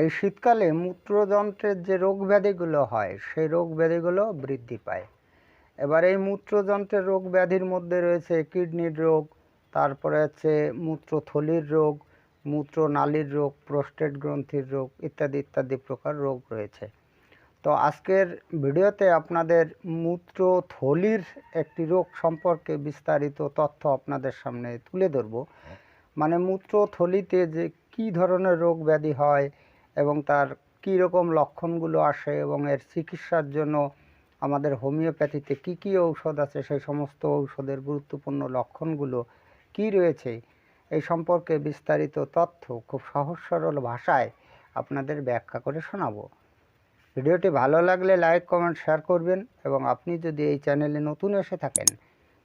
এই শীতকালে মূত্রযন্ত্রের যে রোগ ব্যাধিগুলো হয়, সেই রোগ ব্যাধিগুলো বৃদ্ধি পায়। এবার এই মূত্রযন্ত্রের রোগ ব্যাধির মধ্যে রয়েছে কিডনির রোগ, তারপরে হচ্ছে মূত্রথলির রোগ, মূত্রনালীর রোগ, প্রোস্টেট গ্রন্থির রোগ ইত্যাদি ইত্যাদি প্রকার রোগ রয়েছে। তো আজকের ভিডিওতে আপনাদের মূত্রথলির একটি রোগ সম্পর্কে বিস্তারিত তথ্য আপনাদের সামনে তুলে ধরব। মানে মূত্রথলিতে যে কী ধরনের রোগ ব্যাধি হয় এবং তার কী রকম লক্ষণগুলো আসে এবং এর চিকিৎসার জন্য আমাদের হোমিওপ্যাথিতে কি কি ঔষধ আছে, সেই সমস্ত ঔষধের গুরুত্বপূর্ণ লক্ষণগুলো কি রয়েছে, এই সম্পর্কে বিস্তারিত তথ্য খুব সহজ সরল ভাষায় আপনাদের ব্যাখ্যা করে শোনাবো। ভিডিওটি ভালো লাগলে লাইক, কমেন্ট, শেয়ার করবেন এবং আপনি যদি এই চ্যানেলে নতুন এসে থাকেন,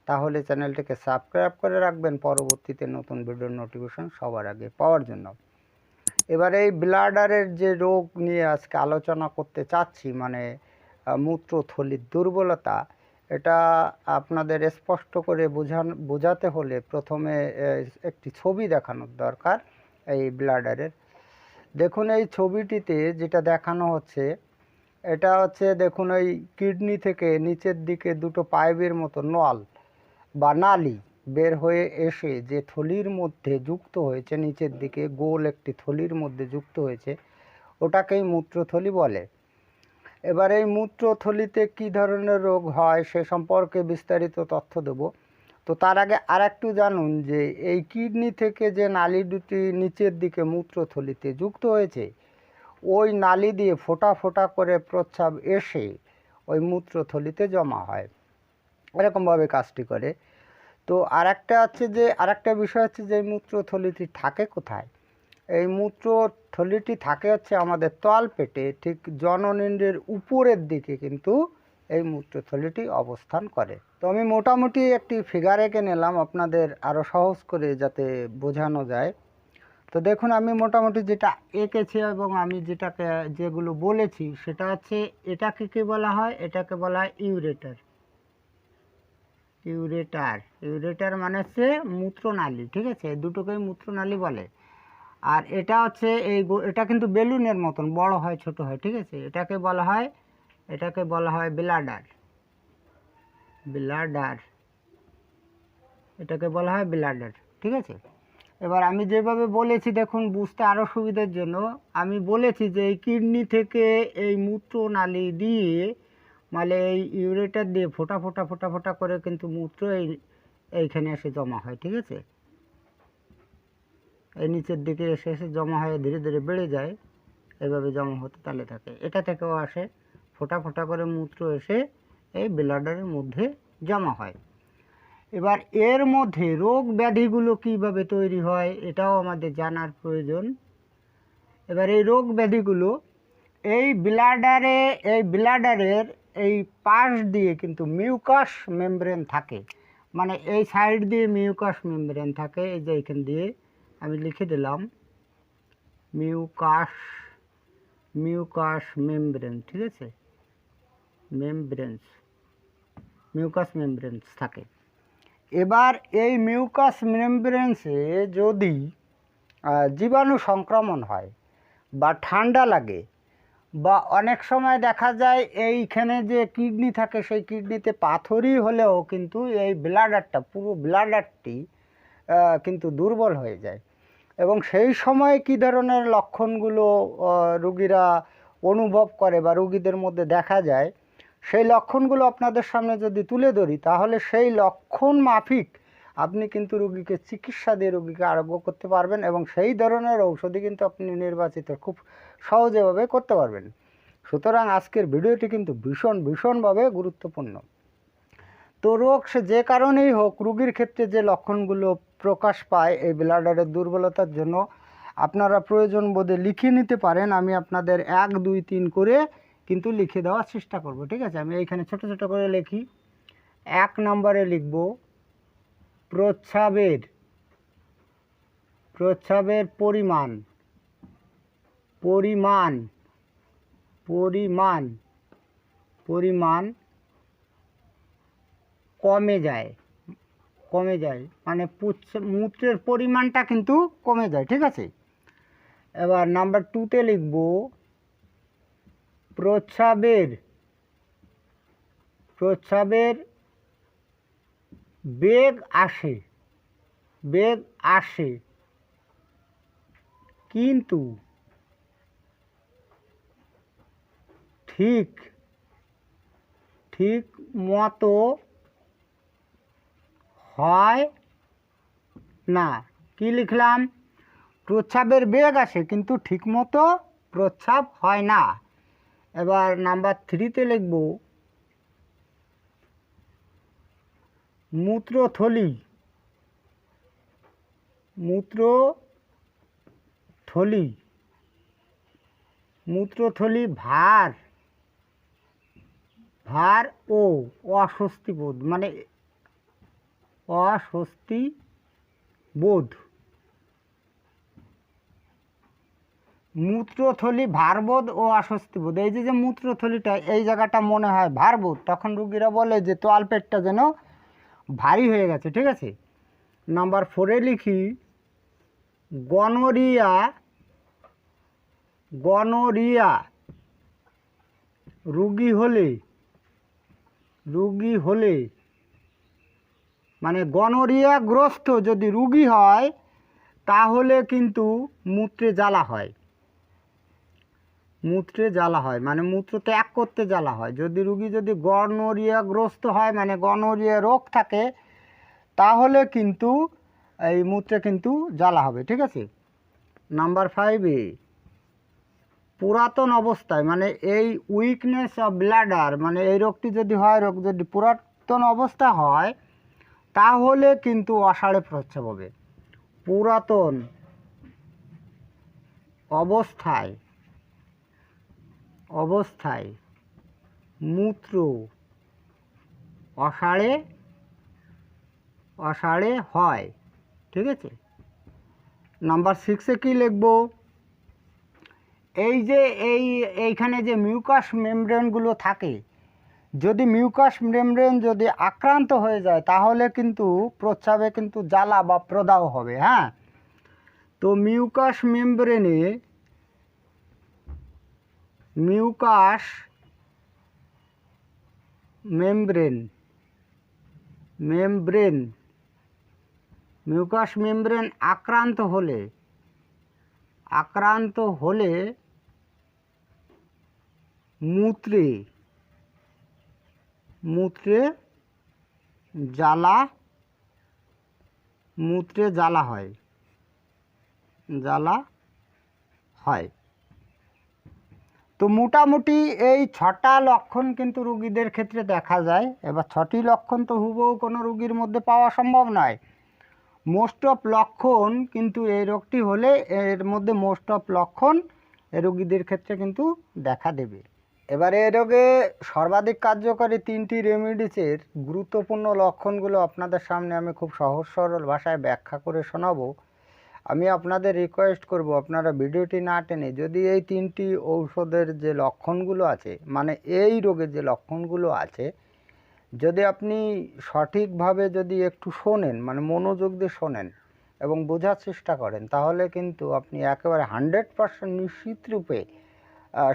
তাহলে চ্যানেলটিকে সাবস্ক্রাইব করে রাখবেন। পরবর্তীতে নতুন ভিডিওর নোটিফিকেশন সবার আগে পাওয়ার জন্য। এবার এই ব্লাডারের যে রোগ নিয়ে আজকে আলোচনা করতে চাচ্ছি মানে মূত্রথলির দুর্বলতা, এটা আপনাদের স্পষ্ট করে বোঝান, বোঝাতে হলে প্রথমে একটি ছবি দেখানোর দরকার এই ব্লাডারের। দেখুন এই ছবিটিতে যেটা দেখানো হচ্ছে, এটা হচ্ছে দেখুন ওই কিডনি থেকে নিচের দিকে দুটো পাইপের মতো নল বা নালি। বের হয়ে এসে যে থলির মধ্যে যুক্ত হয়েছে, নিচের দিকে গোল একটি থলির মধ্যে যুক্ত হয়েছে, ওটাকেই মূত্রথলি বলে। এবার এই মূত্রথলিতে কী ধরনের রোগ হয় সে সম্পর্কে বিস্তারিত তথ্য দেব। তো তার আগে আর একটু জানুন যে এই কিডনি থেকে যে নালি দুটি নিচের দিকে মূত্রথলিতে যুক্ত হয়েছে, ওই নালি দিয়ে ফোটা ফোটা করে প্রস্রাব এসে ওই মূত্রথলিতে জমা হয়। এরকমভাবে কাজটি করে। তো আর একটা হচ্ছে যে আর একটা বিষয় হচ্ছে যে, মূত্রথলিটি থাকে কোথায়? এই মূত্রথলিটি থাকে হচ্ছে আমাদের তলপেটে, ঠিক জননেন্দ্রের উপরের দিকে কিন্তু এই মূত্রথলিটি অবস্থান করে। তো আমি মোটামুটি একটি ফিগার এঁকে নিলাম আপনাদের আরও সহজ করে যাতে বোঝানো যায়। তো দেখুন, আমি মোটামুটি যেটা এঁকেছি এবং আমি যেটাকে, যেগুলো বলেছি, সেটা হচ্ছে এটাকে কী বলা হয়? এটাকে বলা হয় ইউরেটার। ইউরেটার। ইউরেটার মানে হচ্ছে মূত্রনালী, ঠিক আছে? দুটোকেই মূত্রনালী বলে। আর এটা হচ্ছে এই এটা কিন্তু বেলুনের মতন, বড় হয়, ছোট হয়, ঠিক আছে? এটাকে বলা হয়, এটাকে বলা হয় ব্লাডার। ব্লাডার। এটাকে বলা হয় ব্লাডার, ঠিক আছে? এবার আমি যেভাবে বলেছি, দেখুন, বুঝতে আরও সুবিধার জন্য। আমি বলেছি যে এই কিডনি থেকে এই মূত্রনালী দিয়ে মানে এই ইউরেটার দিয়ে ফোটা ফোটা ফোটা ফোটা করে কিন্তু মূত্র এই, এইখানে এসে জমা হয়, ঠিক আছে? এই নিচের দিকে এসে এসে জমা হয়ে ধীরে ধীরে বেড়ে যায়, এভাবে জমা হতে তালে থাকে। এটা থেকেও আসে, ফোটা ফোটা করে মূত্র এসে এই ব্লাডারের মধ্যে জমা হয়। এবার এর মধ্যে রোগ ব্যাধিগুলো কীভাবে তৈরি হয়, এটাও আমাদের জানার প্রয়োজন। এবার এই রোগ ব্যাধিগুলো এই ব্লাডারে, এই ব্লাডারের এই পাশ দিয়ে কিন্তু মিউকাস মেমব্রেন থাকে। মানে এই সাইড দিয়ে মিউকাস মেমব্রেন থাকে, এই যে এখান দিয়ে আমি লিখে দিলাম, মিউকাস মিউকাস মেমব্রেন, ঠিক আছে? মেমব্রেন্স, মিউকাস মেমব্রেন্স থাকে। এবার এই মিউকাস মেমব্রেন্সে যদি জীবাণু সংক্রমণ হয় বা ঠান্ডা লাগে বা অনেক সময় দেখা যায় এইখানে যে কিডনি থাকে, সেই কিডনিতে পাথরই হলেও কিন্তু এই ব্লাডারটা, পুরো ব্লাডারটি কিন্তু দুর্বল হয়ে যায়। এবং সেই সময় কী ধরনের লক্ষণগুলো রুগীরা অনুভব করে বা রুগীদের মধ্যে দেখা যায়, সেই লক্ষণগুলো আপনাদের সামনে যদি তুলে ধরি, তাহলে সেই লক্ষণ মাফিক আপনি কিন্তু রুগীকে চিকিৎসা দিয়ে রুগীকে আরোগ্য করতে পারবেন এবং সেই ধরনের ঔষধি কিন্তু আপনি নির্বাচিত খুব সহজেভাবে করতে পারবেন। সুতরাং আজকের ভিডিওটি কিন্তু ভীষণ, ভীষণভাবে গুরুত্বপূর্ণ। তো রোগ সে যে কারণেই হোক, রুগীর ক্ষেত্রে যে লক্ষণগুলো প্রকাশ পায় এই ব্লাডারের দুর্বলতার জন্য, আপনারা প্রয়োজন বোধে লিখে নিতে পারেন। আমি আপনাদের এক, দুই, তিন করে কিন্তু লিখে দেওয়ার চেষ্টা করব, ঠিক আছে? আমি এইখানে ছোট ছোট করে লিখি। এক নম্বরে লিখব প্রচ্ছাবের প্রচ্ছাবের পরিমাণ পরিমাণ পরিমাণ পরিমাণ কমে যায় কমে যায়। মানে মূত্রের পরিমাণটা কিন্তু কমে যায়, ঠিক আছে? এবার নাম্বার টুতে লিখব প্রস্রাবের প্রস্রাবের বেগ আসে বেগ আসে, কিন্তু ঠিক ঠিক মতো হয় না। কি লিখলাম? প্রচ্ছাবের বেগ আসে, কিন্তু ঠিকমতো প্রস্রাব হয় না। এবার নাম্বার থ্রিতে লিখব। মূত্রথলি। মূত্রথলি। মূত্রথলি ভার। ভার ও অস্বস্তি বোধ মানে অস্বস্তি বোধ মূত্রথলি ভারবোধ ও অস্বস্তি বোধ এই যে যে মূত্রথলিটা, এই জায়গাটা মনে হয় ভারবোধ, তখন রুগীরা বলে যে তোয়াল পেটটা যেন ভারী হয়ে গেছে, ঠিক আছে? নাম্বার ফোরে লিখি গনোরিয়া গনোরিয়া রুগী হলে রুগী হলে মানে গনোরিয়াগ্রস্ত যদি রুগী হয়, তাহলে কিন্তু মূত্রে জ্বালা হয়। মূত্রে জ্বালা হয় মানে মূত্র ত্যাগ করতে জ্বালা হয়। যদি রুগী যদি গনোরিয়াগ্রস্ত হয় মানে গনোরিয়া রোগ থাকে, তাহলে কিন্তু এই মূত্রে কিন্তু জ্বালা হবে, ঠিক আছে? নাম্বার ফাইভে পুরাতন অবস্থায় মানে এই উইকনেস অফ ব্লাডার মানে এই রোগটি যদি হয়, রোগ যদি পুরাতন অবস্থা হয়, তাহলে কিন্তু অষাঢ়ে প্রস্রাব হবে। পুরাতন অবস্থায় অবস্থায় মূত্র অষাঢ়ে অষাঢ়ে হয়, ঠিক আছে? নাম্বার সিক্সে কী লিখব? এই যে এই, এইখানে যে মিউকাস মেমব্রেনগুলো থাকে, যদি মিউকাস মেমব্রেন যদি আক্রান্ত হয়ে যায়, তাহলে কিন্তু প্রস্রাবে কিন্তু জ্বালা বা প্রদাহ হবে হ্যাঁ? তো mucous মেমব্রেনে mucous membrane membrane, mucous membrane আক্রান্ত হলে আক্রান্ত হলে মূত্রে মূত্রে জ্বালা মূত্রে জ্বালা হয় জ্বালা হয়। তো মোটামুটি এই ছটা লক্ষণ কিন্তু রুগীদের ক্ষেত্রে দেখা যায়। এবার ছটি লক্ষণ তো হুবহু কোনো রুগীর মধ্যে পাওয়া সম্ভব নয়। মোস্ট অফ লক্ষণ কিন্তু এই রোগটি হলে এর মধ্যে মোস্ট অফ লক্ষণ রোগীদের ক্ষেত্রে কিন্তু দেখা দেবে। এবারে এ রোগে সর্বাধিক কার্যকরী তিনটি রেমিডিসের গুরুত্বপূর্ণ লক্ষণগুলো আপনাদের সামনে আমি খুব সহজ সরল ভাষায় ব্যাখ্যা করে শোনাবো। আমি আপনাদের রিকোয়েস্ট করব, আপনারা ভিডিওটি না টেনে যদি এই তিনটি ঔষধের যে লক্ষণগুলো আছে মানে এই রোগের যে লক্ষণগুলো আছে, যদি আপনি সঠিকভাবে যদি একটু শোনেন মানে মনোযোগ দিয়ে শোনেন এবং বোঝার চেষ্টা করেন, তাহলে কিন্তু আপনি একেবারে হান্ড্রেড পারসেন্ট নিশ্চিত রূপে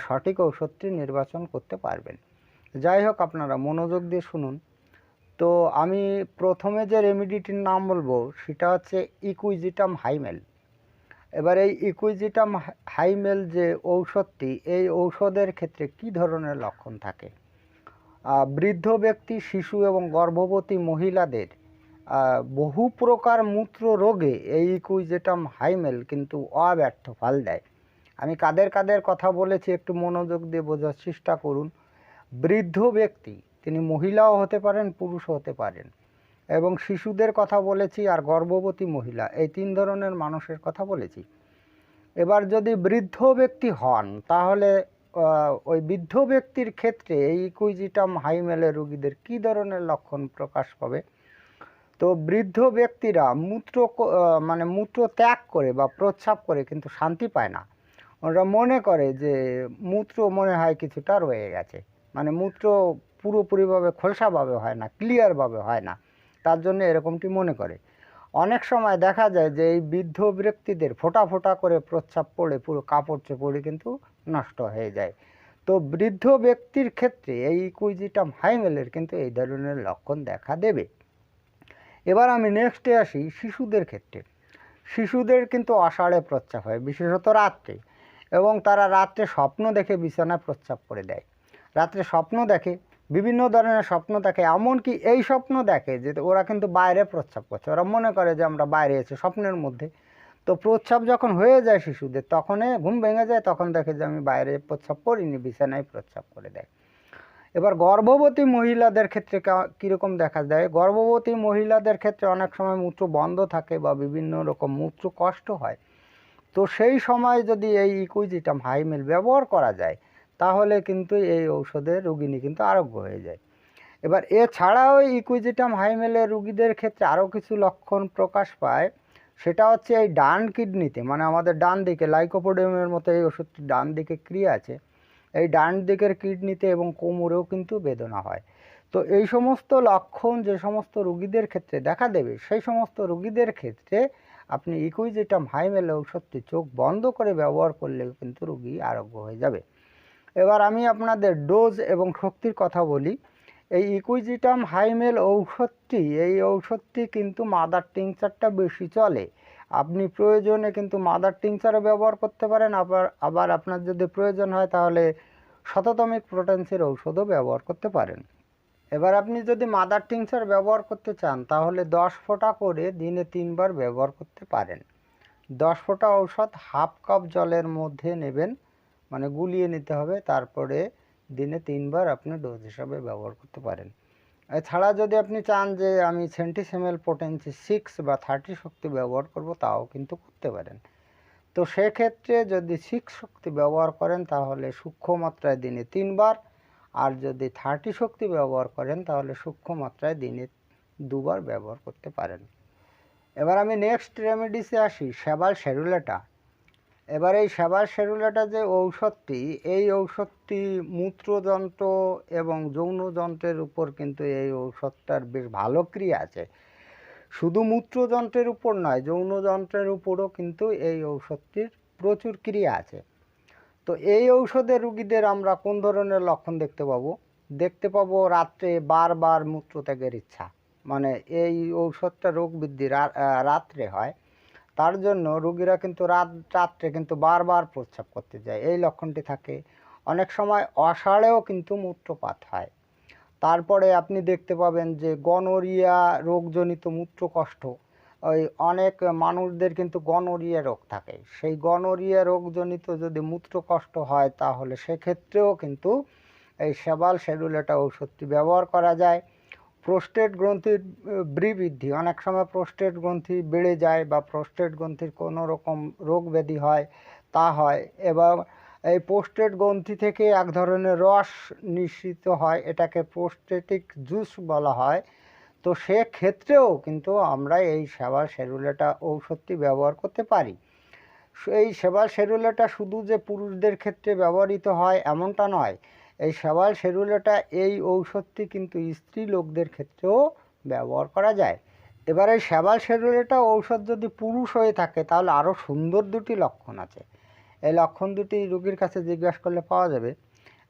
সঠিক ঔষধটি নির্বাচন করতে পারবেন। যাই হোক, আপনারা মনোযোগ দিয়ে শুনুন। তো আমি প্রথমে যে রেমিডিটির নাম বলব, সেটা হচ্ছে ইকুইজিটাম হাইমেল এবার এই ইকুইজিটাম হাইমেল যে ঔষধটি, এই ঔষধের ক্ষেত্রে কি ধরনের লক্ষণ থাকে? বৃদ্ধ ব্যক্তি, শিশু এবং গর্ভবতী মহিলাদের বহু প্রকার মূত্র রোগে এই ইকুইজেটাম হাইমেল কিন্তু অব্যর্থ ফল দেয়। আমি কাদের কাদের কথা বলেছি, একটু মনোযোগ দিয়ে বোঝার চেষ্টা করুন। বৃদ্ধ ব্যক্তি তিনি মহিলাও হতে পারেন, পুরুষও হতে পারেন। এবং শিশুদের কথা বলেছি আর গর্ভবতী মহিলা, এই তিন ধরনের মানুষের কথা বলেছি। এবার যদি বৃদ্ধ ব্যক্তি হন, তাহলে ওই বৃদ্ধ ব্যক্তির ক্ষেত্রে এই ইকুইজিটাম হাইমেলে রোগীদের কী ধরনের লক্ষণ প্রকাশ পাবে? তো বৃদ্ধ ব্যক্তিরা মূত্র মানে মূত্র ত্যাগ করে বা প্রস্রাব করে কিন্তু শান্তি পায় না। ওরা মনে করে যে মূত্র মনে হয় কিছুটা রয়ে গেছে। মানে মূত্র পুরোপুরিভাবে খোলসাভাবে হয় না, ক্লিয়ারভাবে হয় না। তার জন্য এরকমটি মনে করে। অনেক সময় দেখা যায় যে এই বৃদ্ধ ব্যক্তিদের ফোঁটা ফোঁটা করে প্রস্রাব পড়ে পুরো কাপড় চোপড়ে কিন্তু নষ্ট হয়ে যায়। তো বৃদ্ধ ব্যক্তির ক্ষেত্রে এই ইকুইজিটাম হাইমেলের কিন্তু এই ধরনের লক্ষণ দেখা দেবে। এবার আমি নেক্সটে আসি শিশুদের ক্ষেত্রে। শিশুদের কিন্তু অষাঢ়ে প্রস্রাব হয়, বিশেষত রাত্রে। এবং তারা রাত্রে স্বপ্ন দেখে বিছানায় প্রস্রাব করে দেয়। রাত্রে স্বপ্ন দেখে বিভিন্ন ধরনের স্বপ্ন দেখে, এমনকি এই স্বপ্ন দেখে যে ওরা কিন্তু বাইরে প্রস্রাব করছে। ওরা মনে করে যে আমরা বাইরে এসে স্বপ্নের মধ্যে। তো প্রস্রাব যখন হয়ে যায় শিশুদের, তখনই ঘুম ভেঙে যায়, তখন দেখে যে আমি বাইরে প্রস্রাব করিনি, বিছানায় প্রস্রাব করে দেয়। এবার গর্ভবতী মহিলাদের ক্ষেত্রে কীরকম দেখা যায়? গর্ভবতী মহিলাদের ক্ষেত্রে অনেক সময় মূত্র বন্ধ থাকে বা বিভিন্ন রকম মূত্র কষ্ট হয়। তো সেই সময় যদি এই ইকুইজিটাম হাইমেল ব্যবহার করা যায় তাহলে কিন্তু এই ঔষধে রুগিনী কিন্তু আরোগ্য হয়ে যায়। এবার এছাড়াও ইকুইজিটাম হাইমেলের রুগীদের ক্ষেত্রে আরও কিছু লক্ষণ প্রকাশ পায়। সেটা হচ্ছে এই ডান কিডনিতে মানে আমাদের ডান দিকে, লাইকোপোডিয়ামের মতো এই ওষুধটি ডান দিকে ক্রিয়া আছে, এই ডান দিকের কিডনিতে এবং কোমরেও কিন্তু বেদনা হয়। তো এই সমস্ত লক্ষণ, যে সমস্ত রুগীদের ক্ষেত্রে দেখা দেবে, সেই সমস্ত রুগীদের ক্ষেত্রে আপনি ইকুইজিটাম হাইমেল ঔষধটি চোখ বন্ধ করে ব্যবহার করলে কিন্তু রুগী আরোগ্য হয়ে যাবে। এবার আমি আপনাদের ডোজ এবং শক্তির কথা বলি। এই ইকুইজিটাম হাইমেল ঔষধটি, এই ঔষধটি কিন্তু মাদার টিংচারটা বেশি চলে। আপনি প্রয়োজনে কিন্তু মাদার টিংচারও ব্যবহার করতে পারেন, আবার আবার আপনার যদি প্রয়োজন হয় তাহলে শততমিক প্রোটেন্সির ঔষধও ব্যবহার করতে পারেন। এবার আপনি যদি মাদার টিংচার ব্যবহার করতে চান, তাহলে দশ ফোঁটা করে দিনে তিনবার ব্যবহার করতে পারেন। দশ ফোঁটা ঔষধ হাফ কাপ জলের মধ্যে নেবেন। মানে গুলিয়ে নিতে হবে, তারপরে দিনে তিনবার আপনি ডোজ হিসাবে ব্যবহার করতে পারেন। এছাড়া যদি আপনি চান যে আমি সেন্টিসেমেল পোটেন্সি সিক্স বা থার্টি শক্তি ব্যবহার করব, তাও কিন্তু করতে পারেন। তো সেক্ষেত্রে যদি সিক্স শক্তি ব্যবহার করেন, তাহলে সূক্ষ্ম মাত্রায় দিনে তিনবার, আর যদি থার্টি শক্তি ব্যবহার করেন, তাহলে সূক্ষ্ম মাত্রায় দিনে দুবার ব্যবহার করতে পারেন। এবার আমি নেক্সট রেমেডিসে আসি, সেবাল শেরুলেটা এবার এই সেবার শেরুলেটা যে ঔষধটি, এই ঔষধটি মূত্রযন্ত্র এবং যৌনযন্ত্রের উপর কিন্তু এই ঔষধটার বেশ ভালো ক্রিয়া আছে। শুধু মূত্রযন্ত্রের উপর নয়, যৌনযন্ত্রের উপরও কিন্তু এই ঔষধটির প্রচুর ক্রিয়া আছে। তো এই ঔষধে রুগীদের আমরা কোন ধরনের লক্ষণ দেখতে পাবো? দেখতে পাবো রাত্রে বারবার মূত্রত্যাগের ইচ্ছা। মানে এই ঔষধটা রোগ বৃদ্ধি রাত্রে হয়। তার জন্য রুগীরা কিন্তু রাত, রাত্রে কিন্তু বারবার প্রস্রাব করতে যায়। এই লক্ষণটি থাকে। অনেক সময় অষাঢ়েও কিন্তু মূত্রপাত হয়। তারপরে আপনি দেখতে পাবেন যে গনোরিয়া রোগজনিত মূত্রকষ্ট, ওই অনেক মানুষদের কিন্তু গনোরিয়া রোগ থাকে। সেই গনোরিয়া রোগজনিত যদি মূত্রকষ্ট হয়, তাহলে সেক্ষেত্রেও কিন্তু এই সেবাল শেডুলেটা ঔষধটি ব্যবহার করা যায়। প্রোস্টেট গ্রন্থির বৃদ্ধি অনেক সময় প্রোস্টেট গ্রন্থি বেড়ে যায় বা প্রোস্টেট গ্রন্থির কোনো রকম রোগ ব্যাধি হয়, তা হয় এবং এই প্রোস্টেট গ্রন্থি থেকে এক ধরনের রস নিঃসৃত হয়, এটাকে প্রোস্টেটিক জুস বলা হয়। তো সেক্ষেত্রেও কিন্তু আমরা এই সেবা শেরুলেটা ঔষধটি ব্যবহার করতে পারি। এই সেবা শেরুলেটা শুধু যে পুরুষদের ক্ষেত্রে ব্যবহৃত হয়, এমনটা নয়। এই সেবাল শেরুলেটা এই ঔষধটি কিন্তু স্ত্রী লোকদের ক্ষেত্রেও ব্যবহার করা যায়। এবার সেবাল শেরুলেটা ঔষধ যদি পুরুষ হয়ে থাকে, তাহলে আরও সুন্দর দুটি লক্ষণ আছে। এই লক্ষণ দুটি রুগীর কাছে জিজ্ঞাসা করলে পাওয়া যাবে,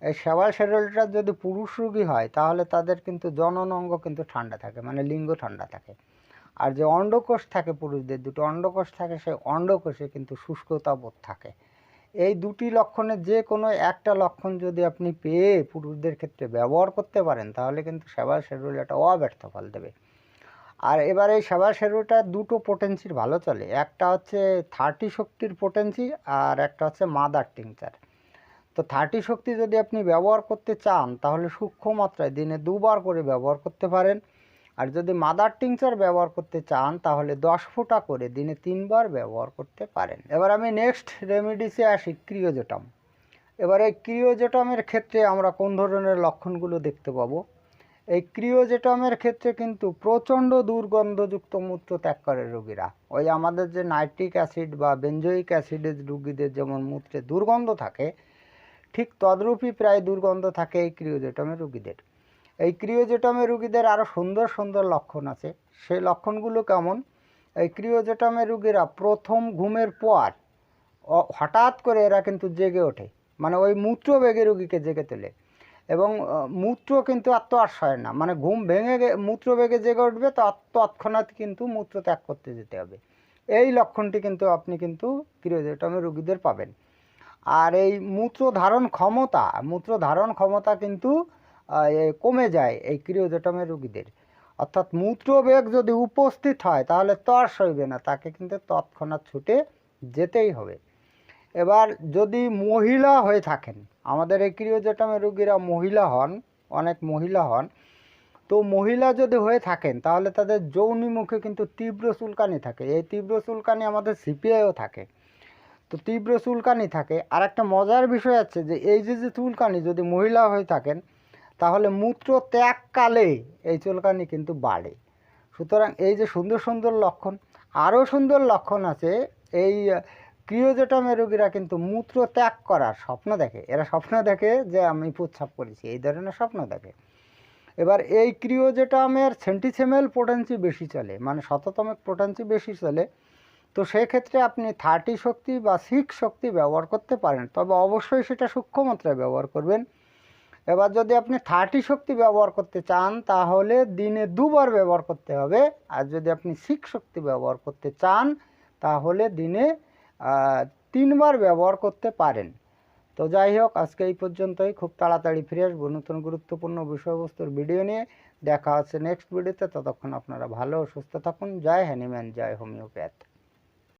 এই সেবাল শেরুলেটা যদি পুরুষ রুগী হয়, তাহলে তাদের কিন্তু জনন অঙ্গ কিন্তু ঠান্ডা থাকে মানে লিঙ্গ ঠান্ডা থাকে। আর যে অন্ডকোষ থাকে পুরুষদের, দুটো অন্ডকোষ থাকে, সেই অন্ডকোষে কিন্তু শুষ্কতা বোধ থাকে। এই দুটি লক্ষণের যে কোনো একটা লক্ষণ যদি আপনি পেয়ে পুরুষদের ক্ষেত্রে ব্যবহার করতে পারেন, তাহলে কিন্তু সেবার শেরুল একটা অব্যর্থ ফল দেবে। আর এবার এই সেবার শেরুলটা দুটো পোটেন্সির ভালো চলে। একটা হচ্ছে থার্টি শক্তির পোটেন্সি আর একটা হচ্ছে মাদার টিংচার তো থার্টি শক্তি যদি আপনি ব্যবহার করতে চান, তাহলে সূক্ষ্ম মাত্রায় দিনে দুবার করে ব্যবহার করতে পারেন। আর যদি মাদার টিংচার ব্যবহার করতে চান, তাহলে দশ ফোঁটা করে দিনে তিনবার ব্যবহার করতে পারেন। এবার আমি নেক্সট রেমিডিসে আসি ক্রিওজোটাম এবার এই ক্রিওজোটামের ক্ষেত্রে আমরা কোন ধরনের লক্ষণগুলো দেখতে পাবো? এই ক্রিওজেটামের ক্ষেত্রে কিন্তু প্রচণ্ড দুর্গন্ধযুক্ত মূত্র ত্যাগ করে রোগীরা, ওই আমাদের যে নাইট্রিক অ্যাসিড বা বেঞ্জয়িক অ্যাসিডের রুগীদের যেমন মূত্রে দুর্গন্ধ থাকে, ঠিক তদ্রূপই প্রায় দুর্গন্ধ থাকে এই ক্রিওজেটমের রুগীদের। এই ক্রিওজেটমের রুগীদের আরও সুন্দর সুন্দর লক্ষণ আছে। সেই লক্ষণগুলো কেমন? এই ক্রিওজেটামের রুগীরা প্রথম ঘুমের পর হঠাৎ করে এরা কিন্তু জেগে ওঠে। মানে ওই মূত্র বেগে রুগীকে জেগে তোলে। এবং মূত্র কিন্তু আর তো না। মানে ঘুম ভেঙে মূত্র বেগে জেগে উঠবে তো তৎক্ষণাৎ কিন্তু মূত্র ত্যাগ করতে যেতে হবে। এই লক্ষণটি কিন্তু আপনি কিন্তু ক্রিওজেটামের রুগীদের পাবেন। আর এই মূত্র ধারণ ক্ষমতা, মূত্র ধারণ ক্ষমতা কিন্তু কমে যায় এই ক্রিওজেটামের রুগীদের। অর্থাৎ মূত্রবেগ যদি উপস্থিত হয়, তাহলে তর সইবে না, তাকে কিন্তু তৎক্ষণাৎ ছুটে যেতেই হবে। এবার যদি মহিলা হয়ে থাকেন, আমাদের এই ক্রিওজেটামের রুগীরা মহিলা হন, অনেক মহিলা হন, তো মহিলা যদি হয়ে থাকেন, তাহলে তাদের যৌনি মুখে কিন্তু তীব্র চুলকানি থাকে। এই তীব্র চুলকানি আমাদের সিপিআইও থাকে। তো তীব্র চুলকানি থাকে। আর একটা মজার বিষয় আছে যে, এই যে যে চুলকানি যদি মহিলা হয়ে থাকেন তাহলে মূত্র ত্যাগকালে এই চুলকানি কিন্তু বাড়ে। সুতরাং এই যে সুন্দর সুন্দর লক্ষণ আরও সুন্দর লক্ষণ আছে, এই ক্রিওজেটামের রোগীরা কিন্তু মূত্র ত্যাগ করার স্বপ্ন দেখে। এরা স্বপ্ন দেখে যে আমি প্রস্রাব করেছি, এই ধরনের স্বপ্ন দেখে। এবার এই ক্রিওজেটামের সেন্টিসেমেল পোটেন্সি বেশি চলে মানে শততমের পোটেন্সি বেশি চলে, তো সেক্ষেত্রে আপনি থার্টি শক্তি বা সিক্স শক্তি ব্যবহার করতে পারেন। তবে অবশ্যই সেটা সূক্ষ্ম মাত্রায় ব্যবহার করবেন। এবার যদি আপনি থার্টি শক্তি ব্যবহার করতে চান, তাহলে দিনে দুবার ব্যবহার করতে হবে। আর যদি আপনি সিক্স শক্তি ব্যবহার করতে চান, তাহলে দিনে তিনবার ব্যবহার করতে পারেন। তো যাই হোক, আজকে এই পর্যন্তই। খুব তাড়াতাড়ি ফিরে আসব নতুন গুরুত্বপূর্ণ বিষয়বস্তুর ভিডিও নিয়ে। দেখা হচ্ছে নেক্সট ভিডিওতে ততক্ষণ আপনারা ভালো সুস্থ থাকুন। জয় হ্যানিম্যান জয় হোমিওপ্যাথ।